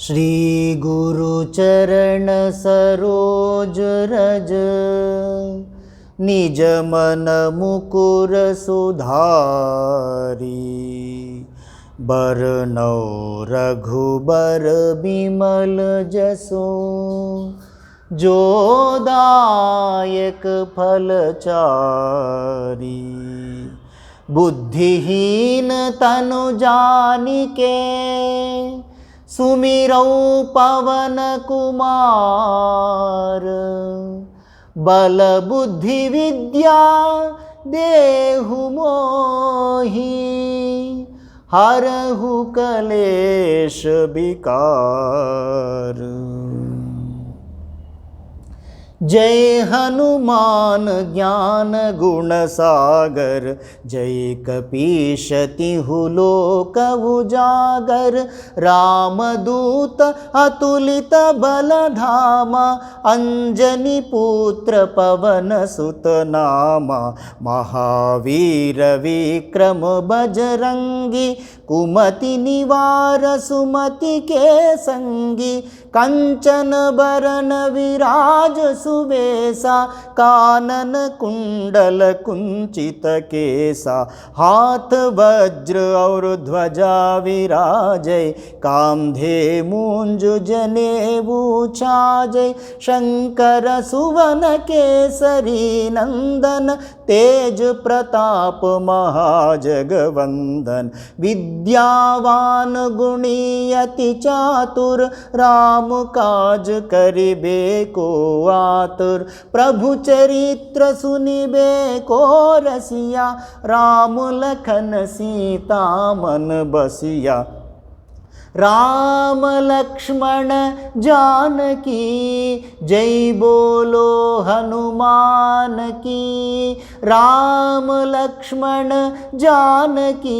श्रीगुरुचरणसरोजरज श्रीगुरुचरण सरोज रज निजमनमुकुरसुधारि बरण रघुबर विमलजसु जो दायकफलचारि बुद्धिहीनतनुजाने सुमिरौ पवन कुमार। बल बुद्धि विद्या देहु मोहि। हरहु कलेश विकार। जय हनुमान ज्ञान गुण सागर, जय कपीश तिहु लोक उजागर रामदूत अतुलित बल धामा अंजनी पुत्र पवन सुत नामा, महावीर विक्रम बजरंगी, कुमति निवार सुमति के संगी, कंचन बरन विराज सुबेसा ेशा कानन कुण्डल कुञ्चित केसा हाथ वज्र और ध्वजा विराजय कान्धे मुञ्जुजनेबुचाजय शङ्कर सुवन केसरी नन्दन तेज प्रताप महाजगवन्दन् विद्यावान् गुणीयतिचातुर् राम काज करिबे को आ आतुर प्रभु चरित्र सुनिबे को रसिया राम लखन सीता मन बसिया। राम लक्ष्मण जानकी जय बोलो हनुमान की। राम लक्ष्मण जानकी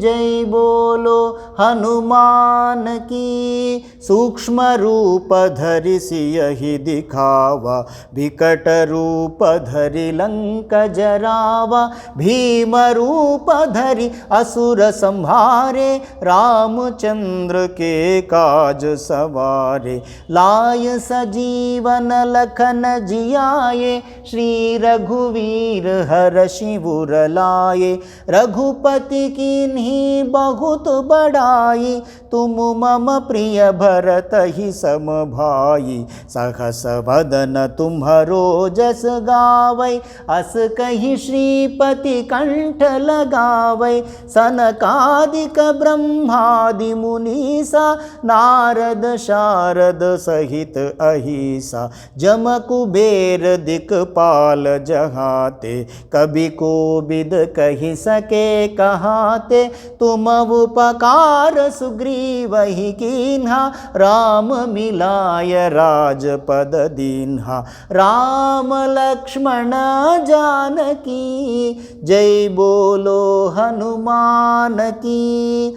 जय बोलो हनुमान की। सूक्ष्म रूप धरि सियहि दिखावा विकट रूप धरि लंक जरावा। भीम रूप धरि असुर संहारे रामचंद्र चंद्र के काज सवारे, लाय सजीवन लखन जियाए, श्री रघुवीर हर शिवुर लाए रघुपति की बहुत बड़ाई, तुम मम प्रिय भरत ही सम भाई। सहस वदन तुम्हरो जस गावै, अस कही श्रीपति कंठ लगावै। सनकादिक ब्रह्मादि मुनीसा, नारद शारद सहित अहिसा। जम कुबेर दिक्पाल जहाते, कभी को बिद कही सके कहाते। तुम उपकार सुग्रीव ही कीन्हा, राम मिलाय राजपद दीन्हा। राम लक्ष्मण जानकी, जय बोलो हनुमान की।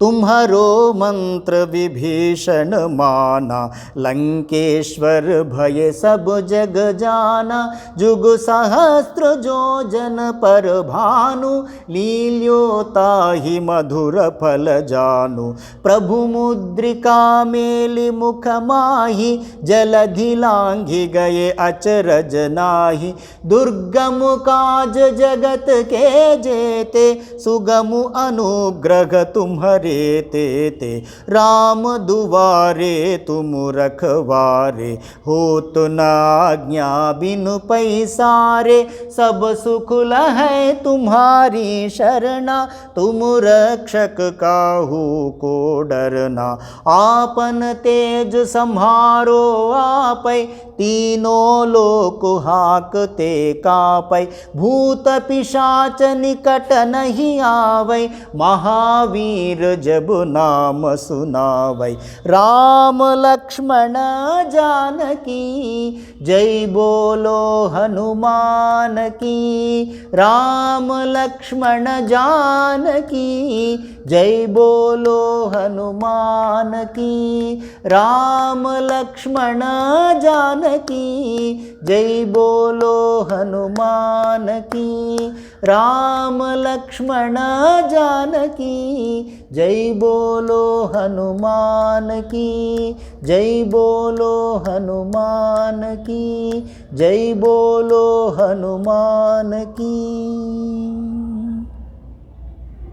तुम्हारो मंत्र विभीषण माना, लंकेश्वर भय सब जग जाना, जुग सहस्त्र जो जन पर भानु, लील्योता ही मधुर फल जानु। प्रभु मुद्रिका मेलि मुख माही जलधि लांघि गए अचरज नाही। दुर्गम काज जगत के जेते, सुगम अनुग्रह तुम्हारे ते ते राम दुआरे तुम रखवारे, हो तो नाज्ञा बिनु पैसारे, सब सुख है तुम्हारी शरणा, तुम रक्षक काहू को डरना। आपन तेज संहारो आप, तीनों लोक हाकते कापै। भूत पिशाच निकट नहीं आवै, महावीर जब नाम सुनावै। राम लक्ष्मण जानकी, जय बोलो हनुमान की। राम लक्ष्मण जानकी, जय बोलो हनुमान की। राम लक्ष्मण जानकी, जय बोलो हनुमान की। राम लक्ष्मण जानकी जय बोलो हनुमान की जय बोलो हनुमान की जय बोलो हनुमान की